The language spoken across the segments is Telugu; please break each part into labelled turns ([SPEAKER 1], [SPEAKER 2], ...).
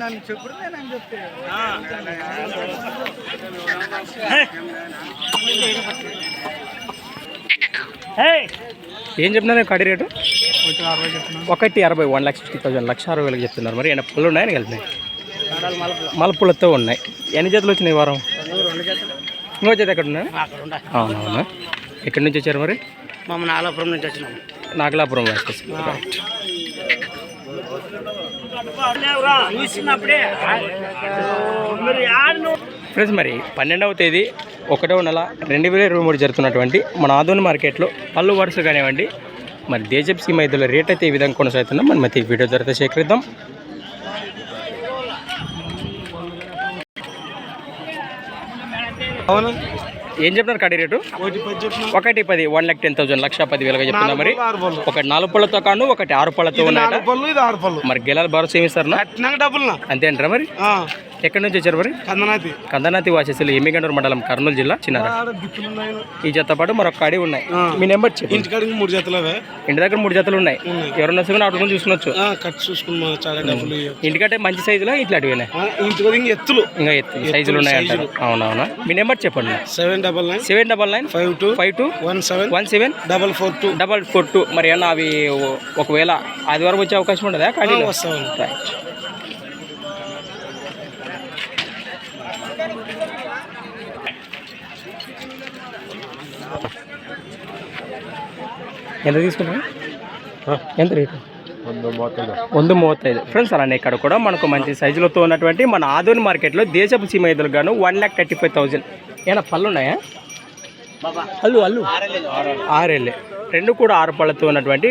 [SPEAKER 1] నన్ను చెప్పుడు నేను చెప్తే
[SPEAKER 2] ఏం చెప్తున్నారు కడి రేటు?
[SPEAKER 1] ఒకటి అరవై చెప్తున్నాను
[SPEAKER 2] ఒకటి అరవై వన్ లాక్ సిక్స్టీ థౌసండ్ లక్ష అరవై వేలకు చెప్తున్నారు. మరి ఏమైనా పళ్ళు ఉన్నాయని వెళ్తున్నాయి మలుపులతో ఉన్నాయి. ఎన్ని జతలు వచ్చినాయి వారం? ఇంకో జత ఎక్కడ ఉన్నాయి? అవునవునా. ఎక్కడి నుంచి వచ్చారు మరి?
[SPEAKER 1] నాగలాపురం నుంచి వచ్చినాము.
[SPEAKER 2] నాగలాపురం రైట్ ఫ్రెండ్స్ మరి పన్నెండవ తేదీ ఒకటవ నెల రెండు వేల ఇరవై మూడు జరుగుతున్నటువంటి మన ఆదోని మార్కెట్లో పళ్ళు వరుస కానివ్వండి మరి దేశపు సీమ ఇద్దరు రేట్ అయితే ఈ విధంగా కొనసాగుతుందో మనం అయితే ఈ వీడియో ద్వారా సేకరిద్దాం.
[SPEAKER 1] అవును.
[SPEAKER 2] ఏం చెప్తున్నారు కడి రేటు?
[SPEAKER 1] ఒకటి పది
[SPEAKER 2] వన్ లాక్ టెన్ థౌసండ్ లక్ష పది వేలుగా చెప్తున్నా మరి. ఒకటి నాలుగు పళ్ళతో కాను ఒకటి ఆరు పళ్ళతో
[SPEAKER 1] పళ్ళు
[SPEAKER 2] మరి గెలాలు భరోసా ఏమిస్తారు అంతేంటారా మరి? ఎక్కడి నుంచి వచ్చారు మరి?
[SPEAKER 1] కందనాతి.
[SPEAKER 2] కందనాతి వాసేసులు ఎమ్మిగండూరు మండలం కర్నూలు జిల్లా
[SPEAKER 1] ఉన్నాయి
[SPEAKER 2] ఈ జత పాటు మరొక కాడి ఉన్నాయి. మీ నెంబర్ చెప్పు
[SPEAKER 1] ఇంటికాడికి మూడు జతలు
[SPEAKER 2] ఇంటి దగ్గర మూడు జతలు ఉన్నాయి. ఎవరన్నా వస్తే అటు
[SPEAKER 1] ఇయ్య.
[SPEAKER 2] ఇంటికంటే మంచి సైజులో ఇట్లాంటివి
[SPEAKER 1] ఎత్తులు.
[SPEAKER 2] ఇంకా ఎత్తు సైజులు ఉన్నాయి అంటారు అవునవునా? మీ నెంబర్ చెప్పండి.
[SPEAKER 1] Seven double nine
[SPEAKER 2] seven double nine
[SPEAKER 1] five two
[SPEAKER 2] five two
[SPEAKER 1] one seven
[SPEAKER 2] one seven
[SPEAKER 1] double four two.
[SPEAKER 2] Double four two. మరి ఏమన్నా అవి ఒకవేళ ఆదివారం వచ్చే అవకాశం ఉండదా కాడీలో? ఎంత తీసుకున్నా ఎంత రేటు? వంద మూవత్తైదు. ఫ్రెండ్స్ అలానే ఇక్కడ కూడా మనకు మంచి సైజులతో ఉన్నటువంటి మన ఆదోని మార్కెట్లో దేశపు సీమ ఎదురు గాను one lakh thirty five thousand ఏమైనా పళ్ళు ఉన్నాయా? అల్లు అల్లు. ఆరేళ్ళే. రెండు కూడా ఆరు పళ్ళతో ఉన్నటువంటి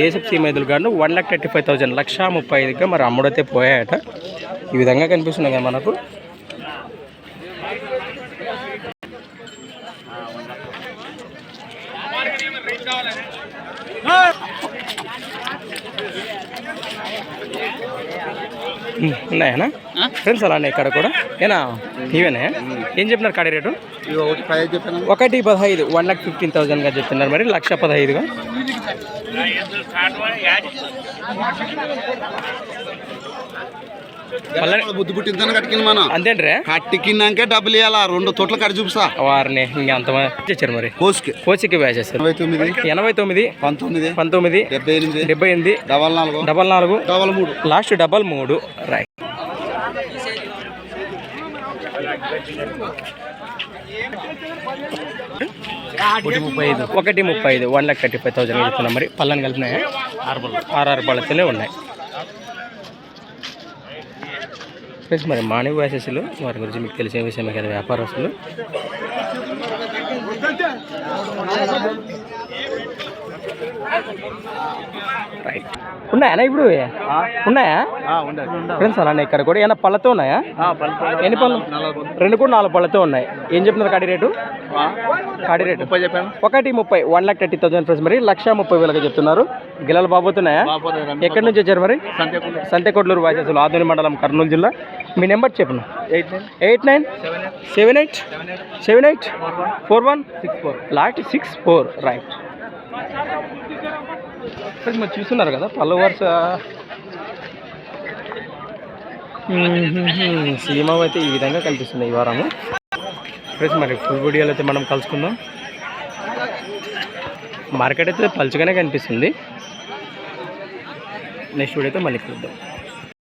[SPEAKER 2] దేశపు సీమ ఎదురు గాను one lakh thirty five thousand లక్ష ముప్పై ఐదుగా మరి అమ్ముడైతే పోయాయట. ఈ విధంగా కనిపిస్తున్నాయి కదా మనకు. ఉన్నాయనా? ఫ్రెండ్స్ అలానే ఇక్కడ కూడా. ఏనా? ఇవేనా? ఏం చెప్పినారు కాడి రేటు?
[SPEAKER 1] ఒకటి
[SPEAKER 2] పదహైదు వన్ లాక్ ఫిఫ్టీన్ థౌసండ్గా చెప్తున్నారు మరి లక్ష పదహైదుగా?
[SPEAKER 3] బుద్ధి పుట్టిందని కట్టింది మనం.
[SPEAKER 2] అంతేంట్రే?
[SPEAKER 3] కట్టికిన్నాకే డబ్బులు ఇవ్వాలా రెండు తోట్ల కట్టి చూపిస్తా.
[SPEAKER 2] వారిని ఇంకెంత తెచ్చారు మరి.
[SPEAKER 3] కోసుకి.
[SPEAKER 2] కోచికి వేసేస్తారు
[SPEAKER 3] ఎనభై తొమ్మిది
[SPEAKER 2] ఎనభై తొమ్మిది
[SPEAKER 3] పంతొమ్మిది
[SPEAKER 2] పంతొమ్మిది
[SPEAKER 3] డెబ్బై ఎనిమిది
[SPEAKER 2] డెబ్బై ఎనిమిది
[SPEAKER 3] డబల్ నాలుగు
[SPEAKER 2] డబల్ నాలుగు
[SPEAKER 3] డబల్ మూడు.
[SPEAKER 2] లాస్ట్ డబల్ మూడు. రైట్ ఒకటి ముప్పై ఐదు ఒకటి ముప్పై ఐదు one lakh thirty five thousand మరి. పళ్ళని కలిపినాయా? ఆరు ఆరు ఆరు పళ్ళతోనే ఉన్నాయి. ఫ్రెండ్స్ మరి మానవ వ్యాసెస్లు వారి గురించి మీకు తెలిసిన విషయమే కదా వ్యాపారస్తులు? రైట్ ఉన్నాయా ఇప్పుడు? ఉన్నాయా? ఫ్రెండ్స్ అలానే ఇక్కడ కూడా. ఏమైనా పళ్ళతో ఉన్నాయా? ఎన్ని పళ్ళు? రెండు కూడా నాలుగు పళ్ళతో ఉన్నాయి. ఏం చెప్తున్నారు కాడి రేటు? కాడి రేటు. ఒకటి ముప్పై. One lakh thirty thousand friends మరి. లక్ష ముప్పై వేలుగా చెప్తున్నారు. గిల్లలు బాబోతున్నాయా ఎక్కడి నుంచి వచ్చారు మరి? సంతేకొట్లూరు వాసేసులు ఆధుని మండలం కర్నూలు జిల్లా. మీ నెంబర్ చెప్పను
[SPEAKER 1] eight nine.
[SPEAKER 2] Eight nine? Seven eight. Seven eight? Four one.
[SPEAKER 1] Six four.
[SPEAKER 2] Last six four. Right friends మరి చూస్తున్నారు కదా పళ్ళు వరుస సీమా అయితే ఈ విధంగా కనిపిస్తుంది ఈ వారము. ఫ్రెండ్స్ మరి ఫుల్ వీడియోలో అయితే మనం కలుసుకుందాం. మార్కెట్ అయితే పలుచగానే కనిపిస్తుంది. నెక్స్ట్ వీడియో అయితే మళ్ళీ కలుద్దాం.